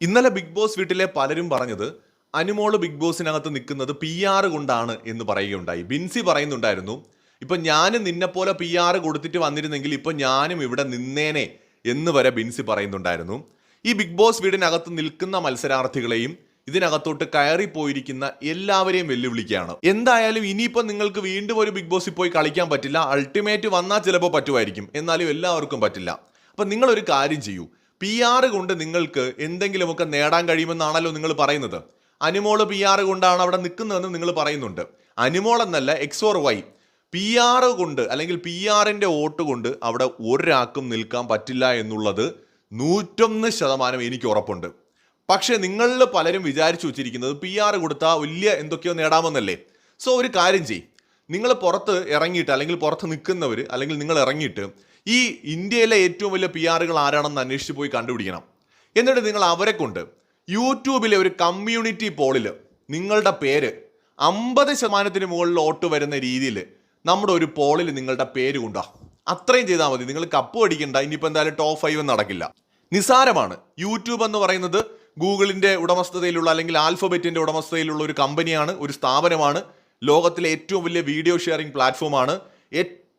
ഇന്നലെ big boss വീട്ടിലെ പലരും പറഞ്ഞത് അനുമോൾ ബിഗ് ബോസിനകത്ത് നിൽക്കുന്നത് പി ആർ കൊണ്ടാണ് എന്ന് പറയുകയുണ്ടായി. ബിൻസി പറയുന്നുണ്ടായിരുന്നു ഇപ്പൊ ഞാൻ നിന്നെപ്പോലെ പി ആർ കൊടുത്തിട്ട് വന്നിരുന്നെങ്കിൽ ഇപ്പൊ ഞാനും ഇവിടെ നിന്നേനെ എന്ന് വരെ ബിൻസി പറയുന്നുണ്ടായിരുന്നു. ഈ ബിഗ് ബോസ് വീടിനകത്ത് നിൽക്കുന്ന മത്സരാർത്ഥികളെയും ഇതിനകത്തോട്ട് കയറി പോയിരിക്കുന്ന എല്ലാവരെയും വെല്ലുവിളിക്കുകയാണ്. എന്തായാലും ഇനിയിപ്പോൾ നിങ്ങൾക്ക് വീണ്ടും ഒരു ബിഗ് ബോസിൽ പോയി കളിക്കാൻ പറ്റില്ല. അൾട്ടിമേറ്റ് വന്നാൽ ചിലപ്പോൾ പറ്റുമായിരിക്കും. എന്നാലും എല്ലാവർക്കും പറ്റില്ല. അപ്പം നിങ്ങളൊരു കാര്യം ചെയ്യൂ. പി ആർ കൊണ്ട് നിങ്ങൾക്ക് എന്തെങ്കിലുമൊക്കെ നേടാൻ കഴിയുമെന്നാണല്ലോ നിങ്ങൾ പറയുന്നത്. അനുമോൾ പി ആർ കൊണ്ടാണ് അവിടെ നിൽക്കുന്നതെന്ന് നിങ്ങൾ പറയുന്നുണ്ട്. അനുമോൾ എന്നല്ല X or Y P R കൊണ്ട് അല്ലെങ്കിൽ പി ആറിന്റെ വോട്ട് കൊണ്ട് അവിടെ ഒരാൾക്കും നിൽക്കാൻ പറ്റില്ല എന്നുള്ളത് നൂറ്റൊന്ന് ശതമാനം എനിക്ക് ഉറപ്പുണ്ട്. പക്ഷേ നിങ്ങളിൽ പലരും വിചാരിച്ചു വെച്ചിരിക്കുന്നത് പി ആർ കൊടുത്താൽ വലിയ എന്തൊക്കെയോ നേടാമെന്നല്ലേ? സോ ഒരു കാര്യം ചെയ്യും. നിങ്ങൾ പുറത്ത് ഇറങ്ങിയിട്ട് അല്ലെങ്കിൽ പുറത്ത് നിൽക്കുന്നവർ അല്ലെങ്കിൽ നിങ്ങൾ ഇറങ്ങിയിട്ട് ഈ ഇന്ത്യയിലെ ഏറ്റവും വലിയ പി ആറുകൾ ആരാണെന്ന് അന്വേഷിച്ച് പോയി കണ്ടുപിടിക്കണം. എന്നിട്ട് നിങ്ങൾ അവരെ കൊണ്ട് യൂട്യൂബിലെ ഒരു കമ്മ്യൂണിറ്റി പോളിൽ നിങ്ങളുടെ പേര് അമ്പത് ശതമാനത്തിന് മുകളിൽ വോട്ട് വരുന്ന രീതിയിൽ നമ്മുടെ ഒരു പോളിൽ നിങ്ങളുടെ പേര് കൊണ്ടാ അത്രയും ചെയ്താൽ മതി. നിങ്ങൾ കപ്പ് അടിക്കണ്ട ഇനിയിപ്പോൾ എന്തായാലും ടോപ്പ് ഫൈവ് നടക്കില്ല. നിസാരമാണ് യൂട്യൂബ് എന്ന് പറയുന്നത് ഗൂഗിളിന്റെ ഉടമസ്ഥതയിലുള്ള അല്ലെങ്കിൽ ആൽഫബറ്റിന്റെ ഉടമസ്ഥതയിലുള്ള ഒരു കമ്പനിയാണ് ഒരു സ്ഥാപനമാണ് ലോകത്തിലെ ഏറ്റവും വലിയ വീഡിയോ ഷെയറിംഗ് പ്ലാറ്റ്ഫോമാണ്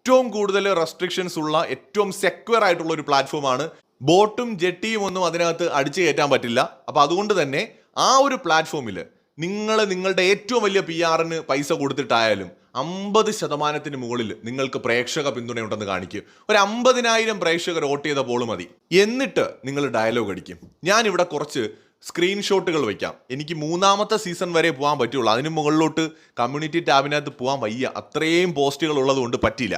ഏറ്റവും കൂടുതൽ റെസ്ട്രിക്ഷൻസ് ഉള്ള ഏറ്റവും സെക്യൂർ ആയിട്ടുള്ള ഒരു പ്ലാറ്റ്ഫോമാണ് ബോട്ടും ജെട്ടിയും ഒന്നും അതിനകത്ത് അടിച്ചു കയറ്റാൻ പറ്റില്ല. അപ്പോൾ അതുകൊണ്ട് തന്നെ ആ ഒരു പ്ലാറ്റ്ഫോമിൽ നിങ്ങൾ നിങ്ങളുടെ ഏറ്റവും വലിയ പി ആറിന് പൈസ കൊടുത്തിട്ടായാലും അമ്പത് ശതമാനത്തിന് മുകളിൽ നിങ്ങൾക്ക് പ്രേക്ഷക പിന്തുണയുണ്ടെന്ന് കാണിക്കും. ഒരു അമ്പതിനായിരം പ്രേക്ഷകർ വോട്ട് ചെയ്ത പോൾ മതി. എന്നിട്ട് നിങ്ങൾ ഡയലോഗ് അടിക്കും. ഞാൻ ഇവിടെ കുറച്ച് സ്ക്രീൻഷോട്ടുകൾ വയ്ക്കാം എനിക്ക് മൂന്നാമത്തെ സീസൺ വരെ പോകാൻ പറ്റുള്ളൂ. അതിന് മുകളിലോട്ട് കമ്മ്യൂണിറ്റി ടാബിനകത്ത് പോകാൻ വയ്യ. അത്രയും പോസ്റ്റുകൾ ഉള്ളതുകൊണ്ട് പറ്റില്ല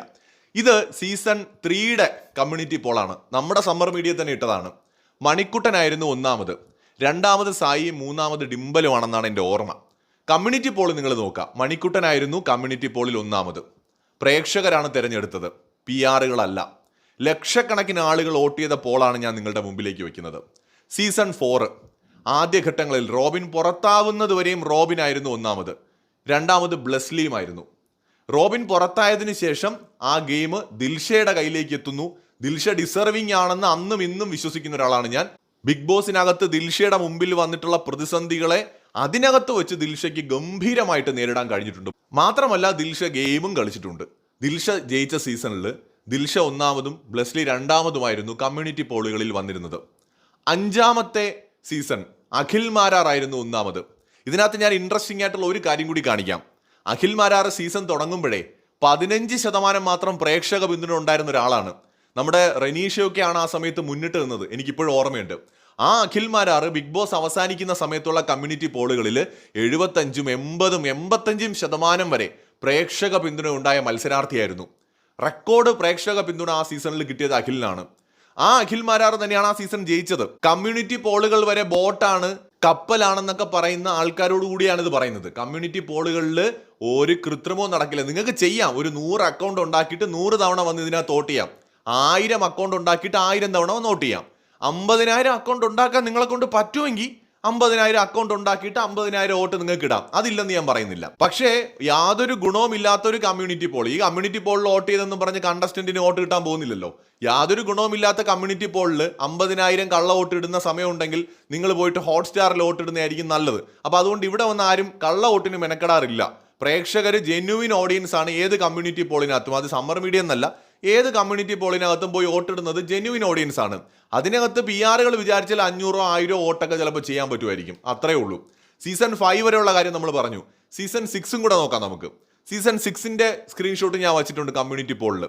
ഇത് സീസൺ ത്രീയുടെ കമ്മ്യൂണിറ്റി പോളാണ് നമ്മുടെ സമ്മർ മീഡിയ തന്നെ ഇട്ടതാണ്. മണിക്കുട്ടനായിരുന്നു ഒന്നാമത്. രണ്ടാമത് സായി മൂന്നാമത് ഡിംബലുമാണെന്നാണ് എന്റെ ഓർമ്മ. കമ്മ്യൂണിറ്റി പോൾ നിങ്ങൾ നോക്കുക മണിക്കുട്ടനായിരുന്നു കമ്മ്യൂണിറ്റി പോളിൽ ഒന്നാമത്. പ്രേക്ഷകരാണ് തിരഞ്ഞെടുത്തത്. പി ആറുകളല്ല ലക്ഷക്കണക്കിന് ആളുകൾ വോട്ട് ചെയ്ത പോളാണ് ഞാൻ നിങ്ങളുടെ മുമ്പിലേക്ക് വെക്കുന്നത്. സീസൺ ഫോറ് ആദ്യഘട്ടങ്ങളിൽ റോബിൻ പുറത്താവുന്നതുവരെയും റോബിൻ ആയിരുന്നു ഒന്നാമത്. രണ്ടാമത് ബ്ലസ്ലിയുമായിരുന്നു. റോബിൻ പുറത്തായതിനു ശേഷം ആ ഗെയിം ദിൽഷയുടെ കയ്യിലേക്ക് എത്തുന്നു. ദിൽഷ ഡിസർവിംഗ് ആണെന്ന് അന്നും ഇന്നും വിശ്വസിക്കുന്ന ഒരാളാണ് ഞാൻ. ബിഗ് ബോസിനകത്ത് ദിൽഷയുടെ മുമ്പിൽ വന്നിട്ടുള്ള പ്രതിസന്ധികളെ അതിനകത്ത് വെച്ച് ദിൽഷയ്ക്ക് ഗംഭീരമായിട്ട് നേരിടാൻ കഴിഞ്ഞിട്ടുണ്ട്. മാത്രമല്ല ദിൽഷ ഗെയിമും കളിച്ചിട്ടുണ്ട്. ദിൽഷ ജയിച്ച സീസണിൽ ദിൽഷ ഒന്നാമതും ബ്ലസ്ലി രണ്ടാമതുമായിരുന്നു കമ്മ്യൂണിറ്റി പോളുകളിൽ വന്നിരുന്നത്. അഞ്ചാമത്തെ സീസൺ അഖിൽ മാരാറായിരുന്നു ഒന്നാമത്. ഇതിനകത്ത് ഞാൻ ഇൻട്രസ്റ്റിംഗ് ആയിട്ടുള്ള ഒരു കാര്യം കൂടി കാണിക്കാം. അഖിൽ മാരാർ സീസൺ തുടങ്ങുമ്പോഴേ പതിനഞ്ച് ശതമാനം മാത്രം പ്രേക്ഷക പിന്തുണ ഉണ്ടായിരുന്ന ഒരാളാണ്. നമ്മുടെ റനീഷയൊക്കെയാണ് ആ സമയത്ത് മുന്നിട്ട് നിന്നത്. എനിക്കിപ്പോഴും ഓർമ്മയുണ്ട്. ആ അഖിൽ മാരാറ് ബിഗ് ബോസ് അവസാനിക്കുന്ന സമയത്തുള്ള കമ്മ്യൂണിറ്റി പോളുകളിൽ എഴുപത്തഞ്ചും എൺപതും എൺപത്തഞ്ചും ശതമാനം വരെ പ്രേക്ഷക പിന്തുണ ഉണ്ടായ മത്സരാർത്ഥിയായിരുന്നു. റെക്കോർഡ് പ്രേക്ഷക പിന്തുണ ആ സീസണിൽ കിട്ടിയത് അഖിലിനാണ്. ആ അഖിൽ മാരാറ് തന്നെയാണ് ആ സീസൺ ജയിച്ചത്. കമ്മ്യൂണിറ്റി പോളുകൾ വരെ ബോട്ടാണ് കപ്പലാണെന്നൊക്കെ പറയുന്ന ആൾക്കാരോട് കൂടിയാണ് ഇത് പറയുന്നത്. കമ്മ്യൂണിറ്റി പോളുകളിൽ ഒരു കൃത്രിമവും നടക്കില്ല. നിങ്ങൾക്ക് ചെയ്യാം. ഒരു നൂറ് അക്കൗണ്ട് ഉണ്ടാക്കിയിട്ട് നൂറ് തവണ വന്ന് ഇതിനകത്ത് വോട്ട് ചെയ്യാം. ആയിരം അക്കൗണ്ട് ഉണ്ടാക്കിയിട്ട് ആയിരം തവണ വന്ന് വോട്ട് ചെയ്യാം. അമ്പതിനായിരം അക്കൗണ്ട് ഉണ്ടാക്കാൻ നിങ്ങളെ കൊണ്ട് പറ്റുമെങ്കിൽ അമ്പതിനായിരം അക്കൗണ്ട് ഉണ്ടാക്കിയിട്ട് അമ്പതിനായിരം വോട്ട് നിങ്ങൾക്ക് ഇടാം. അതില്ലെന്ന് ഞാൻ പറയുന്നില്ല. പക്ഷേ യാതൊരു ഗുണവും ഇല്ലാത്ത ഒരു കമ്മ്യൂണിറ്റി പോൾ ഈ കമ്മ്യൂണിറ്റി പോളിൽ വോട്ട് ചെയ്തെന്ന് പറഞ്ഞ് കണ്ടസ്റ്റന്റിന് വോട്ട് കിട്ടാൻ പോകുന്നില്ലല്ലോ. യാതൊരു ഗുണവും ഇല്ലാത്ത കമ്മ്യൂണിറ്റി പോളിൽ അമ്പതിനായിരം കള്ള വോട്ട് ഇടുന്ന സമയമുണ്ടെങ്കിൽ നിങ്ങൾ പോയിട്ട് ഹോട്ട്സ്റ്റാറിൽ വോട്ട് ഇടുന്നതായിരിക്കും നല്ലത്. അപ്പോൾ അതുകൊണ്ട് ഇവിടെ വന്ന് ആരും കള്ള വോട്ടിന് മെനക്കെടാറില്ല. പ്രേക്ഷകർ ജെന്യുവിൻ ഓഡിയൻസ് ആണ് ഏത് കമ്മ്യൂണിറ്റി പോളിനകത്തും അത് സമ്മർ മീഡിയ എന്നല്ല. ഏത് കമ്മ്യൂണിറ്റി പോളിനകത്തും പോയി വോട്ടിടുന്നത് ജെന്യുവിൻ ഓഡിയൻസ് ആണ്. അതിനകത്ത് പി ആറുകൾ വിചാരിച്ചാൽ അഞ്ഞൂറോ ആയിരോ വോട്ടൊക്കെ ചിലപ്പോൾ ചെയ്യാൻ പറ്റുമായിരിക്കും. അത്രേ ഉള്ളൂ. സീസൺ ഫൈവ് വരെയുള്ള കാര്യം നമ്മൾ പറഞ്ഞു. സീസൺ സിക്സും കൂടെ നോക്കാം നമുക്ക്. സീസൺ സിക്സിന്റെ സ്ക്രീൻഷോട്ട് ഞാൻ വച്ചിട്ടുണ്ട് കമ്മ്യൂണിറ്റി പോളിൽ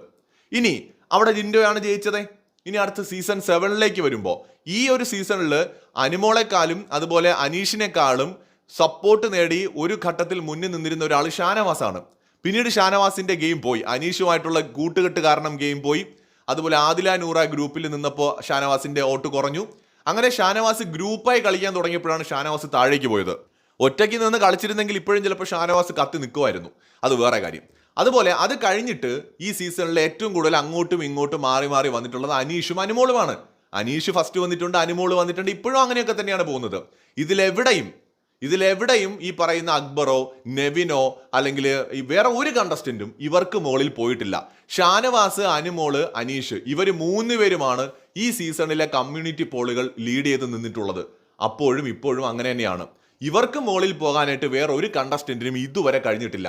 ഇനി അവിടെ ജിൻഡോയാണ് ജയിച്ചത്. ഇനി അടുത്ത സീസൺ സെവനിലേക്ക് വരുമ്പോൾ ഈ ഒരു സീസണിൽ അനുമോളെക്കാളും അതുപോലെ അനീഷിനെക്കാളും സപ്പോർട്ട് നേടി ഒരു ഘട്ടത്തിൽ മുന്നിൽ നിന്നിരുന്ന ഒരാൾ ഷാനവാസാണ്. പിന്നീട് ഷാനവാസിന്റെ ഗെയിം പോയി. അനീഷുമായിട്ടുള്ള കൂട്ടുകെട്ട് കാരണം ഗെയിം പോയി. അതുപോലെ ആദില നൂറ ഗ്രൂപ്പിൽ നിന്നപ്പോൾ ഷാനവാസിന്റെ വോട്ട് കുറഞ്ഞു. അങ്ങനെ ഷാനവാസ് ഗ്രൂപ്പായി കളിക്കാൻ തുടങ്ങിയപ്പോഴാണ് ഷാനവാസ് താഴേക്ക് പോയത്. ഒറ്റയ്ക്ക് നിന്ന് കളിച്ചിരുന്നെങ്കിൽ ഇപ്പോഴും ചിലപ്പോൾ ഷാനവാസ് കത്തി നിൽക്കുമായിരുന്നു അത് വേറെ കാര്യം. അതുപോലെ അത് കഴിഞ്ഞിട്ട് ഈ സീസണിൽ ഏറ്റവും കൂടുതൽ അങ്ങോട്ടും ഇങ്ങോട്ടും മാറി മാറി വന്നിട്ടുള്ളത് അനീഷും അനുമോളുമാണ്. അനീഷ് ഫസ്റ്റ് വന്നിട്ടുണ്ട് അനുമോൾ വന്നിട്ടുണ്ട്. ഇപ്പോഴും അങ്ങനെയൊക്കെ തന്നെയാണ് പോകുന്നത്. ഇതിലെവിടെയും ഇതിലെവിടെയും ഈ പറയുന്ന അക്ബറോ നെവിനോ അല്ലെങ്കിൽ വേറെ ഒരു കണ്ടസ്റ്റന്റും ഇവർക്ക് മുകളിൽ പോയിട്ടില്ല. ഷാനവാസ് അനുമോൾ അനീഷ് ഇവർ മൂന്ന് പേരുമാണ് ഈ സീസണിലെ കമ്മ്യൂണിറ്റി പോളുകൾ ലീഡ് ചെയ്ത് നിന്നിട്ടുള്ളത്. അപ്പോഴും ഇപ്പോഴും അങ്ങനെ തന്നെയാണ്. ഇവർക്ക് മുകളിൽ പോകാനായിട്ട് വേറെ ഒരു കണ്ടസ്റ്റന്റിനും ഇതുവരെ കഴിഞ്ഞിട്ടില്ല.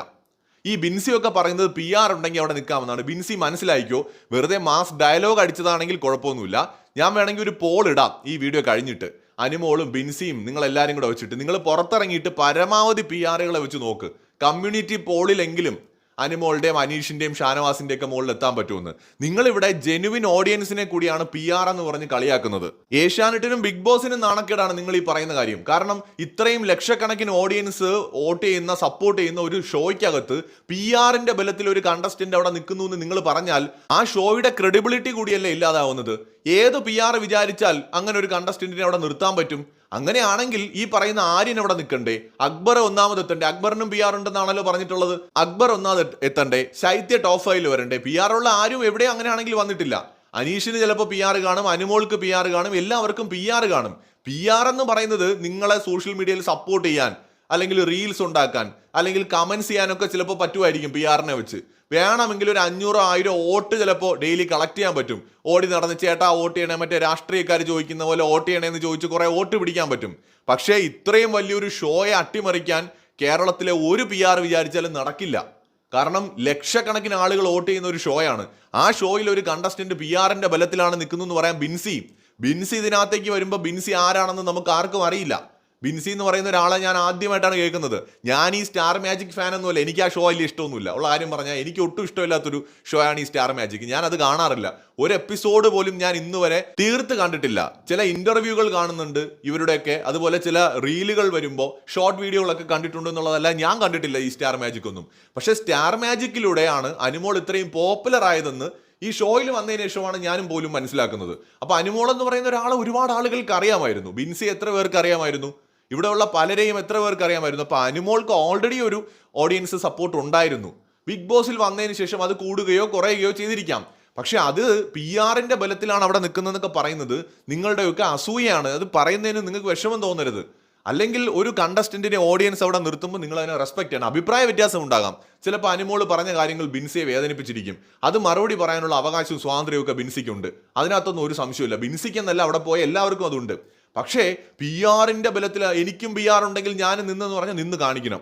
ഈ ബിൻസിയൊക്കെ പറയുന്നത് പി ആർ ഉണ്ടെങ്കിൽ അവിടെ നിൽക്കാമെന്നാണ്. ബിൻസി മനസ്സിലായിക്കോ? വെറുതെ മാസ് ഡയലോഗ് അടിച്ചതാണെങ്കിൽ കുഴപ്പമൊന്നുമില്ല. ഞാൻ വേണമെങ്കിൽ ഒരു പോൾ ഇടാം ഈ വീഡിയോ കഴിഞ്ഞിട്ട്. അനുമോളും ബിൻസിയും നിങ്ങൾ എല്ലാവരും കൂടെ വെച്ചിട്ട് നിങ്ങൾ പുറത്തിറങ്ങിയിട്ട് പരമാവധി പി ആറുകളെ വെച്ച് നോക്ക്. കമ്മ്യൂണിറ്റി പോളിലെങ്കിലും അനുമോളുടെയും അനീഷിന്റെയും ഷാനവാസിന്റെ ഒക്കെ മുകളിൽ എത്താൻ പറ്റുമെന്ന്. നിങ്ങൾ ഇവിടെ ജെനുവിൻ ഓഡിയൻസിനെ കൂടിയാണ് പി ആർ എന്ന് പറഞ്ഞ് കളിയാക്കുന്നത്. ഏഷ്യാനെറ്റിനും ബിഗ് ബോസിനും നാണക്കേടാണ് നിങ്ങൾ ഈ പറയുന്ന കാര്യം. കാരണം ഇത്രയും ലക്ഷക്കണക്കിന് ഓഡിയൻസ് വോട്ട് ചെയ്യുന്ന സപ്പോർട്ട് ചെയ്യുന്ന ഒരു ഷോയ്ക്കകത്ത് പി ആറിന്റെ ബലത്തിൽ ഒരു കണ്ടസ്റ്റന്റ് അവിടെ നിൽക്കുന്നു എന്ന് നിങ്ങൾ പറഞ്ഞാൽ ആ ഷോയുടെ ക്രെഡിബിലിറ്റി കൂടിയല്ലേ ഇല്ലാതാവുന്നത്. ഏത് പി ആർ വിചാരിച്ചാൽ അങ്ങനെ ഒരു കണ്ടസ്റ്റന്റിനെ അവിടെ നിർത്താൻ പറ്റും? അങ്ങനെയാണെങ്കിൽ ഈ പറയുന്ന ആര്യൻ അവിടെ നിൽക്കണ്ടേ? അക്ബർ ഒന്നാമത് എത്തണ്ടേ? അക്ബറിനും പി ആർ ഉണ്ടെന്നാണല്ലോ പറഞ്ഞിട്ടുള്ളത്. അക്ബർ ഒന്നാമത് എത്തണ്ടേ? ശൈത്യ ടോപ്പ് ഫൈവിൽ വരണ്ടേ? പി ആർ ഉള്ള ആരും എവിടെ അങ്ങനെയാണെങ്കിൽ വന്നിട്ടില്ല. അനീഷിന് ചിലപ്പോൾ പി ആർ കാണും അനുമോൾക്ക് പി ആർ കാണും എല്ലാവർക്കും പി ആർ കാണും. പി ആർ എന്ന് പറയുന്നത് നിങ്ങളെ സോഷ്യൽ മീഡിയയിൽ സപ്പോർട്ട് ചെയ്യാൻ അല്ലെങ്കിൽ റീൽസ് ഉണ്ടാക്കാൻ അല്ലെങ്കിൽ കമൻസ് ചെയ്യാനൊക്കെ ചിലപ്പോൾ പറ്റുമായിരിക്കും പി ആറിനെ വെച്ച്. വേണമെങ്കിൽ ഒരു അഞ്ഞൂറോ ആയിരം വോട്ട് ചിലപ്പോൾ ഡെയിലി കളക്ട് ചെയ്യാൻ പറ്റും. ഓടി നടന്ന് ചേട്ടാ വോട്ട് ചെയ്യണേ മറ്റേ രാഷ്ട്രീയക്കാർ ചോദിക്കുന്ന പോലെ വോട്ട് ചെയ്യണേന്ന് ചോദിച്ച് കുറെ വോട്ട് പിടിക്കാൻ പറ്റും. പക്ഷേ ഇത്രയും വലിയൊരു ഷോയെ അട്ടിമറിക്കാൻ കേരളത്തിലെ ഒരു പി ആർ വിചാരിച്ചാലും നടക്കില്ല. കാരണം ലക്ഷക്കണക്കിന് ആളുകൾ വോട്ട് ചെയ്യുന്ന ഒരു ഷോയാണ്. ആ ഷോയിൽ ഒരു കണ്ടസ്റ്റന്റ് പി ആറിന്റെ ബലത്തിലാണ് നിൽക്കുന്നതെന്ന് പറയാൻ ബിൻസി. ബിൻസി ഇതിനകത്തേക്ക് വരുമ്പോൾ ബിൻസി ആരാണെന്ന് നമുക്ക് ആർക്കും അറിയില്ല. ബിൻസി എന്ന് പറയുന്ന ഒരാളെ ഞാൻ ആദ്യമായിട്ടാണ് കേൾക്കുന്നത്. ഞാൻ ഈ സ്റ്റാർ മാജിക് ഫാൻ ഒന്നുമല്ല എനിക്ക് ആ ഷോ വലിയ ഇഷ്ടമൊന്നുമില്ല. ഉള്ള ആരും പറഞ്ഞാൽ എനിക്ക് ഒട്ടും ഇഷ്ടമില്ലാത്തൊരു ഷോ ആണ് ഈ സ്റ്റാർ മാജിക്. ഞാൻ അത് കാണാറില്ല. ഒരു എപ്പിസോഡ് പോലും ഞാൻ ഇന്ന് വരെ തീർത്ത് കണ്ടിട്ടില്ല. ചില ഇന്റർവ്യൂകൾ കാണുന്നുണ്ട് ഇവരുടെയൊക്കെ. അതുപോലെ ചില റീലുകൾ വരുമ്പോൾ ഷോർട്ട് വീഡിയോകളൊക്കെ കണ്ടിട്ടുണ്ട് എന്നുള്ളതല്ല ഞാൻ കണ്ടിട്ടില്ല ഈ സ്റ്റാർ മാജിക് ഒന്നും പക്ഷേ സ്റ്റാർ മാജിക്കിലൂടെയാണ് അനുമോൾ ഇത്രയും പോപ്പുലർ ആയതെന്ന് ഈ ഷോയിൽ വന്നതിന് ശേഷമാണ് ഞാനും പോലും മനസ്സിലാക്കുന്നത്. അപ്പോൾ അനുമോൾ എന്ന് പറയുന്ന ഒരാളെ ഒരുപാട് ആളുകൾക്ക് അറിയാമായിരുന്നു. ബിൻസി എത്ര പേർക്ക് അറിയാമായിരുന്നു? ഇവിടെയുള്ള പലരെയും എത്ര പേർക്ക് അറിയാമായിരുന്നു? അപ്പോൾ അനുമോൾക്ക് ഓൾറെഡി ഒരു ഓഡിയൻസ് സപ്പോർട്ട് ഉണ്ടായിരുന്നു. ബിഗ് ബോസിൽ വന്നതിന് ശേഷം അത് കൂടുകയോ കുറയുകയോ ചെയ്തിരിക്കാം. പക്ഷെ അത് പി ആറിന്റെ ബലത്തിലാണ് അവിടെ നിൽക്കുന്നതെന്നൊക്കെ പറയുന്നത് നിങ്ങളുടെയൊക്കെ അസൂയയാണ്. അത് പറയുന്നതിന് നിങ്ങൾക്ക് വിഷമം തോന്നരുത്. അല്ലെങ്കിൽ ഒരു കണ്ടസ്റ്റന്റിനെ ഓഡിയൻസ് അവിടെ നിർത്തുമ്പോൾ നിങ്ങൾ അതിനെ റെസ്പെക്ട് ചെയ്യണം. അഭിപ്രായ വ്യത്യാസം ഉണ്ടാകാം. ചിലപ്പോൾ അനുമോൾ പറഞ്ഞ കാര്യങ്ങൾ ബിൻസിയെ വേദനിപ്പിച്ചിരിക്കും. അത് മറുപടി പറയാനുള്ള അവകാശവും സ്വാതന്ത്ര്യവും ഒക്കെ ബിൻസിക്കുണ്ട്. അതിനകത്തൊന്നും ഒരു സംശയമില്ല ബിൻസിക്കെന്നല്ല അവിടെ പോയ എല്ലാവർക്കും അതുണ്ട്. പക്ഷേ പി ആറിന്റെ ബലത്തിൽ എനിക്കും പി ആർ ഉണ്ടെങ്കിൽ ഞാൻ നിന്നെന്ന് പറഞ്ഞാൽ നിന്ന് കാണിക്കണം.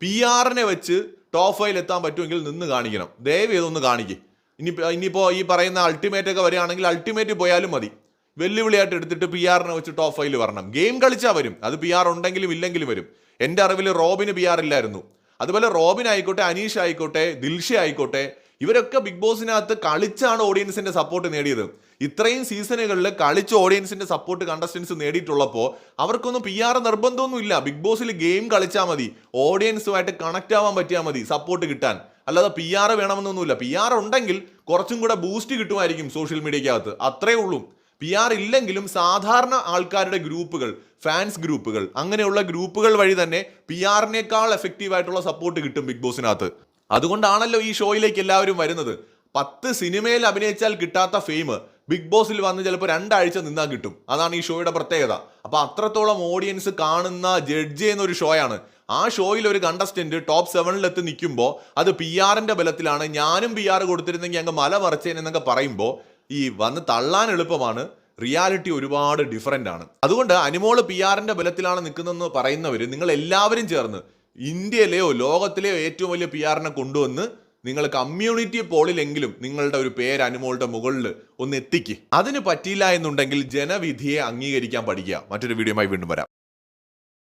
പി ആറിനെ വെച്ച് ടോപ്പ് ഫൈൽ എത്താൻ പറ്റുമെങ്കിൽ നിന്ന് കാണിക്കണം. ദയവ് ഇതൊന്ന് കാണിക്കും. ഇനി ഇനിയിപ്പോൾ ഈ പറയുന്ന അൾട്ടിമേറ്റ് ഒക്കെ വരികയാണെങ്കിൽ അൾട്ടിമേറ്റ് പോയാലും മതി. വെല്ലുവിളിയായിട്ട് എടുത്തിട്ട് പി ആറിനെ വെച്ച് ടോപ്പ് ഫൈൽ വരണം. ഗെയിം കളിച്ചാൽ വരും. അത് പി ആർ ഉണ്ടെങ്കിലും ഇല്ലെങ്കിലും വരും. എന്റെ അറിവിൽ റോബിന് പി ആർ ഇല്ലായിരുന്നു. അതുപോലെ റോബിൻ ആയിക്കോട്ടെ അനീഷ് ആയിക്കോട്ടെ ദിൽഷ ആയിക്കോട്ടെ ഇവരൊക്കെ ബിഗ് ബോസിനകത്ത് കളിച്ചാണ് ഓഡിയൻസിന്റെ സപ്പോർട്ട് നേടിയത്. ഇത്രയും സീസണുകളിൽ കളിച്ച് ഓഡിയൻസിന്റെ സപ്പോർട്ട് കണ്ടസ്റ്റൻസ് നേടിയിട്ടുള്ളപ്പോൾ അവർക്കൊന്നും പി ആർ നിർബന്ധമൊന്നുമില്ല ബിഗ് ബോസിൽ ഗെയിം കളിച്ചാൽ മതി. ഓഡിയൻസുമായിട്ട് കണക്ട് ആവാൻ പറ്റിയാൽ മതി സപ്പോർട്ട് കിട്ടാൻ. അല്ലാതെ പി ആർ വേണമെന്നൊന്നുമില്ല പി ആർ ഉണ്ടെങ്കിൽ കുറച്ചും കൂടെ ബൂസ്റ്റ് കിട്ടുമായിരിക്കും സോഷ്യൽ മീഡിയക്കകത്ത് അത്രേ ഉള്ളൂ. പി ആർ ഇല്ലെങ്കിലും സാധാരണ ആൾക്കാരുടെ ഗ്രൂപ്പുകൾ ഫാൻസ് ഗ്രൂപ്പുകൾ അങ്ങനെയുള്ള ഗ്രൂപ്പുകൾ വഴി തന്നെ പി ആറിനേക്കാൾ എഫക്റ്റീവ് ആയിട്ടുള്ള സപ്പോർട്ട് കിട്ടും ബിഗ് ബോസിനകത്ത്. അതുകൊണ്ടാണല്ലോ ഈ ഷോയിലേക്ക് എല്ലാവരും വരുന്നത്. പത്ത് സിനിമയിൽ അഭിനയിച്ചാൽ കിട്ടാത്ത ഫെയിം ബിഗ് ബോസിൽ വന്ന് ചിലപ്പോൾ രണ്ടാഴ്ച നിന്നാൽ കിട്ടും. അതാണ് ഈ ഷോയുടെ പ്രത്യേകത. അപ്പോൾ അത്രത്തോളം ഓഡിയൻസ് കാണുന്ന ജഡ്ജ് ചെയ്യുന്ന ഒരു ഷോയാണ്. ആ ഷോയിൽ ഒരു കണ്ടസ്റ്റന്റ് ടോപ്പ് സെവനിലെത്തി നിൽക്കുമ്പോൾ അത് പി ആറിന്റെ ബലത്തിലാണ്. ഞാനും പി ആർ കൊടുത്തിരുന്നെങ്കിൽ അങ്ങ് മല മറച്ചേനെന്നൊക്കെ പറയുമ്പോൾ ഈ വന്ന് തള്ളാൻ എളുപ്പമാണ്. റിയാലിറ്റി ഒരുപാട് ഡിഫറെന്റ് ആണ്. അതുകൊണ്ട് അനുമോൾ പി ആറിന്റെ ബലത്തിലാണ് നിൽക്കുന്നതെന്ന് പറയുന്നവർ നിങ്ങൾ എല്ലാവരും ചേർന്ന് ഇന്ത്യയിലെയോ ലോകത്തിലെയോ ഏറ്റവും വലിയ പി ആറിനെ കൊണ്ടുവന്ന് നിങ്ങൾ കമ്മ്യൂണിറ്റി പോളിലെങ്കിലും നിങ്ങളുടെ ഒരു പേര് അനുമോളുടെ മുകളിൽ ഒന്ന് എത്തിക്ക്. അതിന് പറ്റിയില്ല എന്നുണ്ടെങ്കിൽ ജനവിധിയെ അംഗീകരിക്കാൻ പഠിക്കുക. മറ്റൊരു വീഡിയോയുമായി വീണ്ടും വരാം.